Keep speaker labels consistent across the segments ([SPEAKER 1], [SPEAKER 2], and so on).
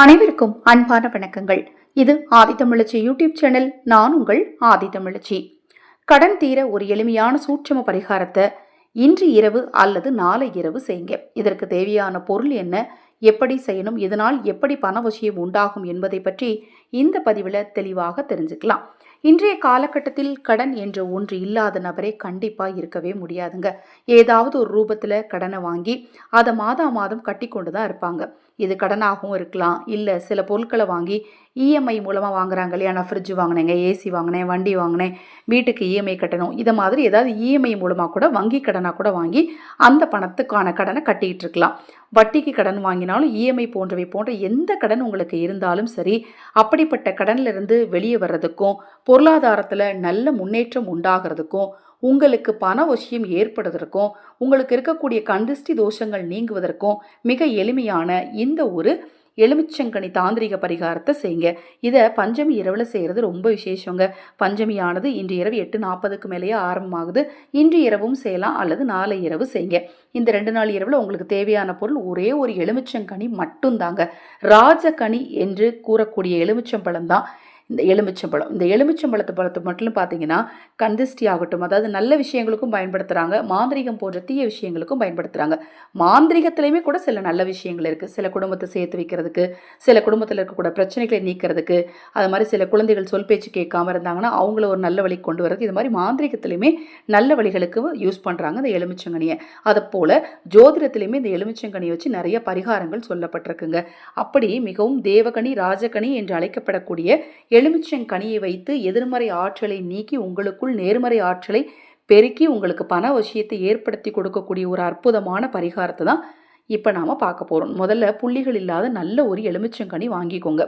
[SPEAKER 1] அனைவருக்கும் அன்பான வணக்கங்கள். இது ஆதித்தமிழச்சி யூடியூப் சேனல் நான் உங்கள் ஆதித்தமிழச்சி கடன் தீர ஒரு எளிமையான சூட்சம பரிகாரத்தை இன்று இரவு அல்லது நாளை இரவு செய்யுங்க. இதற்கு தேவையான பொருள் என்ன எப்படி செய்யணும் இதனால் எப்படி பணவசியம் உண்டாகும் என்பதை பற்றி இந்த பதிவில் தெளிவாக தெரிஞ்சுக்கலாம். இன்றைய காலகட்டத்தில் கடன் என்ற ஒன்று இல்லாத நபரே கண்டிப்பாக இருக்கவே முடியாதுங்க. ஏதாவது ஒரு ரூபத்தில் கடனை வாங்கி அதை மாதா மாதம் கட்டி கொண்டு தான் இருப்பாங்க. இது கடனாகவும் இருக்கலாம். இல்லை சில பொருட்களை வாங்கி இஎம்ஐ மூலமாக வாங்குறாங்க இல்லையா? நான் ஃப்ரிட்ஜ் வாங்கினேங்க ஏசி வாங்கினேன் வண்டி வாங்கினேன் வீட்டுக்கு இஎம்ஐ கட்டணும். இதை மாதிரி ஏதாவது இஎம்ஐ மூலமாக கூட வங்கி கடனாக கூட வாங்கி அந்த பணத்துக்கான கடனை கட்டிக்கிட்டு இருக்கலாம். வட்டிக்கு கடன் வாங்கினாலும் இஎம்ஐ போன்றவை போன்ற எந்த கடன் உங்களுக்கு இருந்தாலும் சரி அப்படிப்பட்ட கடனிலிருந்து வெளியே வர்றதுக்கும் பொருளாதாரத்தில் நல்ல முன்னேற்றம் உண்டாகிறதுக்கும் உங்களுக்கு பண விஷயம் ஏற்படுவதற்கும் உங்களுக்கு இருக்கக்கூடிய கந்திஷ்டி தோஷங்கள் நீங்குவதற்கும் மிக எளிமையான இந்த ஒரு எலுமிச்சங்கனி தாந்திரிக பரிகாரத்தை செய்யுங்க. இதை பஞ்சமி இரவில் செய்கிறது ரொம்ப விசேஷங்க. பஞ்சமியானது இன்று இரவு எட்டு நாற்பதுக்கு மேலேயே ஆரம்பமாகுது. இன்று இரவும் செய்யலாம் அல்லது நாளை இரவு செய்யுங்க. இந்த ரெண்டு நாள் இரவில் உங்களுக்கு தேவையான பொருள் ஒரே ஒரு எலுமிச்சங்கனி மட்டும்தாங்க. ராஜகனி என்று கூறக்கூடிய எலுமிச்சம்பழம் தான் இந்த எலுமிச்சம்பழம். இந்த எலுமிச்சம்பழத்தை பழத்தை மட்டும் பார்த்தீங்கன்னா கந்திஷ்டி ஆகட்டும் அதாவது நல்ல விஷயங்களுக்கும் பயன்படுத்துகிறாங்க மாந்திரிகம் போன்ற தீய விஷயங்களுக்கும் பயன்படுத்துகிறாங்க மாந்திரிகத்திலையுமே கூட சில நல்ல விஷயங்கள் இருக்குது சில குடும்பத்தை சேர்த்து வைக்கிறதுக்கு சில குடும்பத்தில் இருக்கக்கூடிய பிரச்சனைகளை நீக்கிறதுக்கு அது மாதிரி சில குழந்தைகள் சொல் பேச்சு கேட்காம இருந்தாங்கன்னா அவங்கள ஒரு நல்ல வழி கொண்டு வரது இது மாதிரி மாந்திரிகத்திலையுமே நல்ல வழிகளுக்கு யூஸ் பண்ணுறாங்க இந்த எலுமிச்சங்கனியை. அதை போல் ஜோதிடத்திலையுமே இந்த எலுமிச்சங்கனியை வச்சு நிறைய பரிகாரங்கள் சொல்லப்பட்டிருக்குங்க. அப்படி மிகவும் தேவகனி ராஜகனி என்று அழைக்கப்படக்கூடிய எலுமிச்சங்கனியை வைத்து எதிர்மறை ஆற்றலை நீக்கி உங்களுக்குள் நேர்மறை ஆற்றலை பெருக்கி உங்களுக்கு பண விஷயத்தை ஏற்படுத்தி கொடுக்கக்கூடிய ஒரு அற்புதமான பரிகாரத்தை தான் இப்போ நாம் பார்க்க போகிறோம் முதல்ல புள்ளிகள் இல்லாத நல்ல ஒரு எலுமிச்சங்கனி வாங்கிக்கோங்க.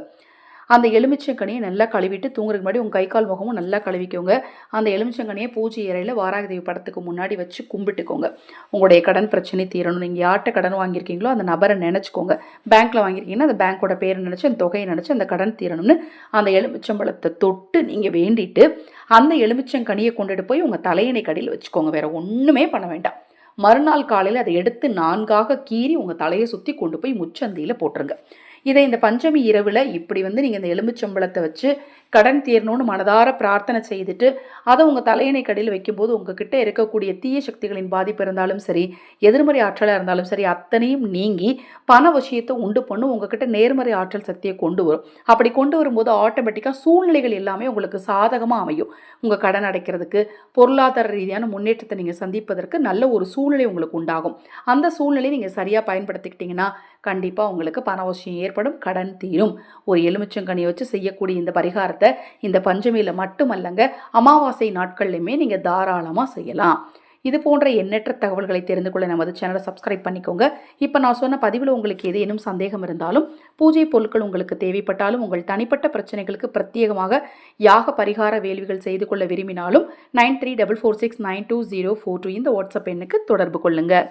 [SPEAKER 1] அந்த எலுமிச்சங்கனியை நல்லா கழுவிட்டு தூங்குறதுக்கு முன்னாடி உங்கள் கை கால் முகமும் நல்லா கழுவிக்கோங்க. அந்த எலுமிச்சங்கனியை பூஜை இறையில் வாராகதேவி படத்துக்கு முன்னாடி வச்சு கும்பிட்டுக்கோங்க. உங்களுடைய கடன் பிரச்சனை தீரணும். நீங்கள் யார்கிட்ட கடன் வாங்கியிருக்கீங்களோ அந்த நபரை நினச்சிக்கோங்க. பேங்க்கில் வாங்கியிருக்கீங்கன்னா அந்த பேங்க்கோட பேரை நினச்சி அந்த தொகையை நினச்சி அந்த கடன் தீரணும்னு அந்த எலுமிச்சம்பழத்தை தொட்டு நீங்கள் வேண்டிட்டு அந்த எலுமிச்சங்கனியை கொண்டுட்டு போய் உங்கள் தலையணை கடியில் வச்சுக்கோங்க. வேறு ஒன்றுமே பண்ண வேண்டாம். மறுநாள் காலையில் அதை எடுத்து நான்காக கீறி உங்கள் தலையை சுற்றி கொண்டு போய் முச்சந்தியில் போட்டுருங்க. இதை இந்த பஞ்சமி இரவில் இப்படி வந்து நீங்கள் இந்த எலும்புச்சம்பளத்தை வச்சு கடன் தீரணும்னு மனதார பிரார்த்தனை செய்துட்டு அதை உங்கள் தலையணை கடையில் வைக்கும்போது உங்ககிட்ட இருக்கக்கூடிய தீய சக்திகளின் பாதிப்பு இருந்தாலும் சரி எதிர்மறை ஆற்றலாக இருந்தாலும் சரி அத்தனையும் நீங்கி பண விஷயத்தை உண்டு பண்ணும் உங்ககிட்ட நேர்மறை ஆற்றல் சக்தியை கொண்டு வரும். அப்படி கொண்டு வரும்போது ஆட்டோமேட்டிக்காக சூழ்நிலைகள் எல்லாமே உங்களுக்கு சாதகமாக அமையும். உங்கள் கடன் அடைக்கிறதுக்கு பொருளாதார ரீதியான முன்னேற்றத்தை நீங்கள் சந்திப்பதற்கு நல்ல ஒரு சூழ்நிலை உங்களுக்கு உண்டாகும். அந்த சூழ்நிலையை நீங்கள் சரியாக பயன்படுத்திக்கிட்டிங்கன்னா கண்டிப்பாக உங்களுக்கு பண விஷயம் ஏற்படும் கடன் தீரும். ஒரு எலுமிச்சங்கனியை வச்சு செய்யக்கூடிய இந்த பரிகாரத்தை இந்த பஞ்சமியில் மட்டுமல்லங்க அமாவாசை நாட்கள்லையுமே நீங்கள் தாராளமாக செய்யலாம். இது போன்ற எண்ணற்ற தகவல்களை தெரிந்து கொள்ள நமது சேனலை சப்ஸ்கிரைப் பண்ணிக்கோங்க. இப்போ நான் சொன்ன பதிவில் உங்களுக்கு ஏதேனும் சந்தேகம் இருந்தாலும் பூஜை பொருட்கள் உங்களுக்கு தேவைப்பட்டாலும் உங்கள் தனிப்பட்ட பிரச்சனைகளுக்கு பிரத்யேகமாக யாக பரிகார வேள்விகள் செய்து கொள்ள விரும்பினாலும் nine three double four six nine two zero four two இந்த வாட்ஸ்அப் எண்ணுக்கு தொடர்பு கொள்ளுங்கள்